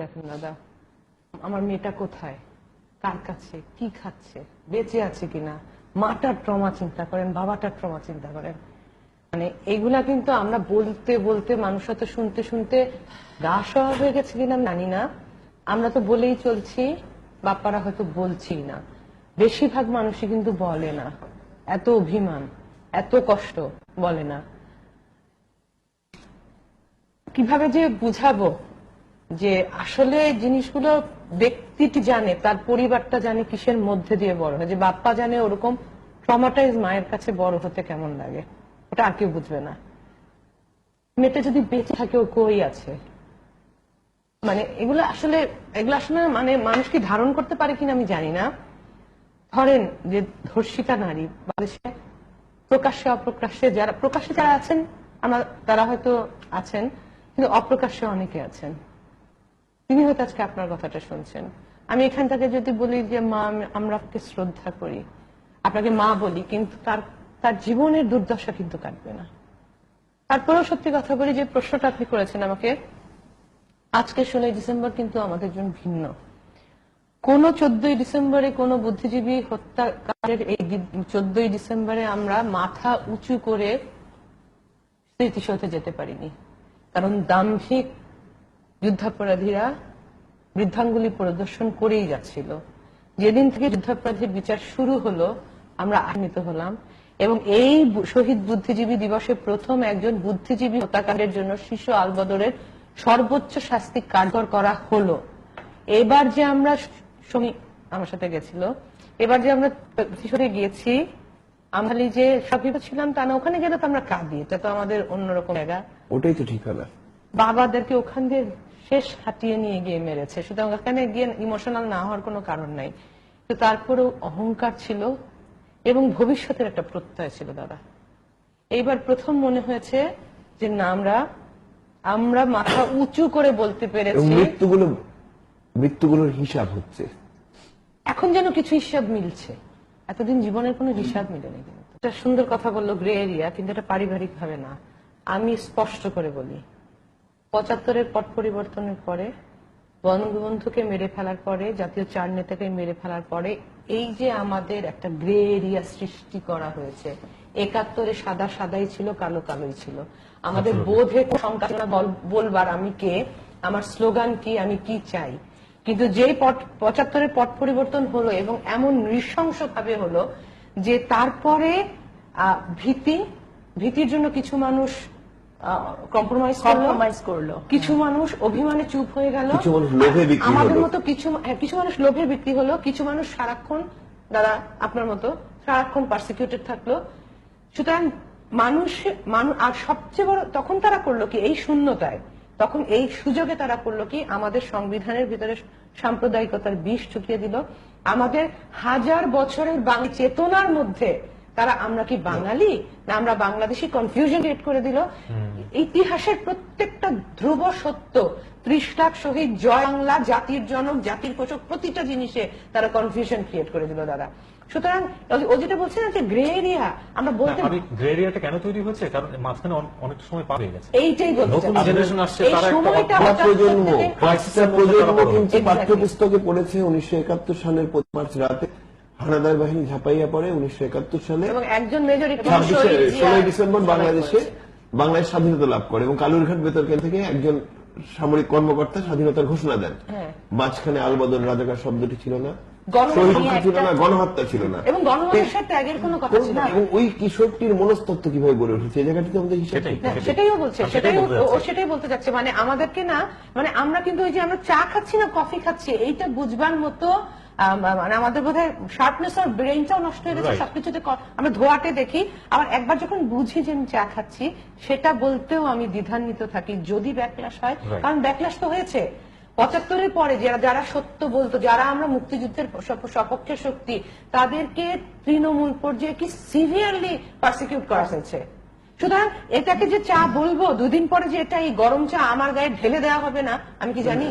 দেখেন দাদা আমার মেয়েটা কোথায়? কার কাছে? কি খাচ্ছে? বেঁচে আছে কিনা? মাটার ট্রমা চিন্তা করেন, বাবাটার ট্রমা চিন্তা করেন। মানে এগুলা কিন্তু আমরা বলতে বলতে মানুষ হয়তো শুনতে শুনতে সওয়া হয়ে গেছে কিনা জানি না। আমরা তো বলেই চলছি, বাপ্পারা হয়তো বলছি না। বেশিরভাগ মানুষই কিন্তু বলে না। এত অভিমান, এত কষ্ট বলে না। কীভাবে যে বুঝাবো? যে আসলে জিনিসগুলো ব্যক্তিটি জানে, তার পরিবারটা জানে, কিসের মধ্যে দিয়ে বড় হয়? যে বাপ্পা জানে ওরকম ট্রমাটাইজ মায়ের কাছে বড় হতে কেমন লাগে? ওটা আর কেউ বুঝবে না। মেয়েটা যদি বেঁচে থাকে, ও কই আছে? মানে এগুলো আসলে এগুলো আসলে মানে মানুষ কি ধারণ করতে পারে কিনা আমি জানি না। ধরেন যে ধর্ষিতা নারী, বাংলাদেশে প্রকাশ্যে অপ্রকাশ্যে যারা, প্রকাশ্যে যারা আছেন, আমার, তারা হয়তো আছেন, কিন্তু অপ্রকাশ্যে অনেকে আছেন। তিনি হয়তো আজকে আপনার কথাটা শুনছেন। আমি এখান থেকে যদি বলি যে, মা আমরা আপনাকে শ্রদ্ধা করি। আপনাকে মা বলি, কিন্তু তার তার জীবনের দুর্দশা কিন্তু কাটবে না। তারপরেও সত্যি কথা বলি, যে প্রশ্নটা আপনি করেছেন আমাকে, আজকে ষোলোই ডিসেম্বর কিন্তু আমাদের জন্য ভিন্ন। কোন চোদ্দই ডিসেম্বরে কোন বুদ্ধিজীবী হত্যাকারের এই চোদ্দই ডিসেম্বরে আমরা মাথা উঁচু করে স্মৃতিসৌধে যেতে পারিনি। কারণ দাম্ভিক যুদ্ধাপরাধীরা বৃদ্ধাঙ্গুলি পরিদর্শন করেই যাচ্ছিল। যেদিন থেকে যুদ্ধাপরাধীর বিচার শুরু হলো আমরা আহ্বানিত হলাম এবং এই শহীদ বুদ্ধিজীবী দিবসে প্রথম একজন বুদ্ধিজীবী হত্যাকাণ্ডের জন্য শিশু আলবদরের সর্বোচ্চ শাস্তি কার্যকর করা হলো। এবার যে আমরা আমার সাথে গেছিল এবার যে আমরা কিশোরে গিয়েছি আমরা যে সবই ছিলাম তা না ওখানে গেলে তো আমরা কাঁদি এটা তো আমাদের অন্যরকম জায়গা। ওটাই তো ঠিক ঠিকানা। বাবাদেরকে ওখান দিয়ে শেষ হাতিয়ে নিয়ে গিয়ে মেরেছে। সুতরাং ওখানে গিয়ে ইমোশনাল না হওয়ার কোনো কারণ নাই। তো তারপরেও অহংকার ছিল এবং ভবিষ্যতের একটা প্রত্যয় ছিল দাদা। এইবার প্রথম মনে হয়েছে যে না আমরা আমরা মাথা উঁচু করে বলতে পেরেছি। মৃত্যুগুলো মৃত্যুগুলোর হিসাব হচ্ছে। এখন যেন কিছু হিসাব মিলছে। এতদিন জীবনের কোনো হিসাব মিলেনি কিন্তু। সুন্দর কথা বলল গ্রে এরিয়া কিন্তু এটা পারিবারিক ভাবে না। আমি স্পষ্ট করে বলি পঁচাত্তরের পট পরিবর্তনের পরে বঙ্গবন্ধুকে মেরে ফেলার পরে জাতীয় চার নেতাকে মেরে ফেলার পরে এই যে আমাদের একটা গ্রে এরিয়া সৃষ্টি করা হয়েছে একাত্তরে সাদা সাদাই ছিল কালো কালোই ছিল। আমাদের বোধে সংখ্যা বলবার আমি কে আমার স্লোগান কি আমি কি চাই। কিন্তু যে পট পঁচাত্তরের পট পরিবর্তন হলো এবং এমন নৃশংস ভাবে হলো যে তারপরে আহ, ভীতি ভীতির জন্য কিছু মানুষ কম্প্রোমাইজ কম্প্রোমাইজ করল? কিছু মানুষ অভিমানে চুপ হয়ে গেল। কিছু মানুষ লোভে বিক্রি আমাদের মতো কিছু হ্যাঁ, কিছু মানুষ লোভে বিক্রি হলো কিছু মানুষ সারাক্ষণ দাদা আপনার মতো সারাক্ষণ পারসিকিউটেড থাকল। সুতরাং মানুষ মানুষ আর সবচেয়ে বড় তখন তারা করল কি? এই শূন্যতায়। তখন এই সুযোগে তারা করল কি? আমাদের সংবিধানের ভিতরে সাম্প্রদায়িকতার বিষ ঢুকিয়ে দিল। আমাদের হাজার বছরের বাঙালি চেতনার মধ্যে তারা আমরা কি বাঙালি? না আমরা বাংলাদেশি কনফিউশন ক্রিয়েট করে দিল? ইতিহাসের প্রত্যেকটা ধ্রুব সত্য ত্রিশ লাখ শহীদ জয় বাংলা জাতির জনক জাতির পোষক প্রতিটা জিনিসে তারা কনফিউশন ক্রিয়েট করে দিল দাদা। সুতরাং ও- যেটা বলছে না যে গ্রে এরিয়া আমরা বলতে আমি গ্রে এরিয়াটা কেন তৈরি হচ্ছে কারণ মাঝখানে অনেক সময় পার হয়ে গেছে। এইটাই বলতে নতুন generation আসছে, তারা একটা সময়টা প্রজন্ম প্রজন্ম কিন্তু পাঠ্যপুস্তকে পড়েছে উনিশশো একাত্তর সালের পঁচিশ মার্চ রাতে। হানাদার বাহিনী ঝাঁপাইয়া পড়ে উনিশশো একাত্তর সালে এবং একজন মেজর ষোলোই ডিসেম্বর বাংলাদেশে বাংলাদেশ স্বাধীনতা লাভ করে এবং কালুরঘাট বেতরকেন থেকে একজন সামরিক কর্মকর্তা স্বাধীনতার ঘোষণা দেন। হ্যাঁ। মাঝখানে আলবদল রাজাকার শব্দটি ছিল না গণহত্যা ছিল না গণহত্যা ছিল না। এবং গণহত্যার ত্যাগের কোনো কথা ছিল না। ওই কিশোরটির মনস্তত্ব কীভাবে গড়ে উঠেছে এই জায়গাটিতে আমাদের। সেটাইও বলছে সেটাই সেটাই বলতে ও- সেটাই বলতে যাচ্ছে মানে আমাদেরকে না মানে আমরা কিন্তু ওই যে আমরা চা খাচ্ছি না কফি খাচ্ছি এইটা বুঝবার মতো মানে আমাদের বোধ হয় শার্পনেস আর ব্রেনটাও নষ্ট হয়ে গেছে. সবকিছুতে আমরা ধোয়াটে দেখি আবার একবার যখন বুঝি যে আমি চা খাচ্ছি সেটা বলতেও আমি দ্বিধান্বিত থাকি যদি ব্যাকলাশ হয়। কারণ ব্যাকলাশ তো হয়েছে। পঁচাত্তরের পরে যারা যারা সত্য বলতো যারা আমরা মুক্তিযুদ্ধের সপক্ষে শক্তি তাদেরকে তৃণমূল পর্যায়ে কি সিভিয়ারলি পারসিকিউট করা হয়েছে। সুতরাং এটাকে যে চা বলব দুদিন পরে যে এটা এই গরম চা আমার গায়ে ঢেলে দেওয়া হবে না আমি কি জানি.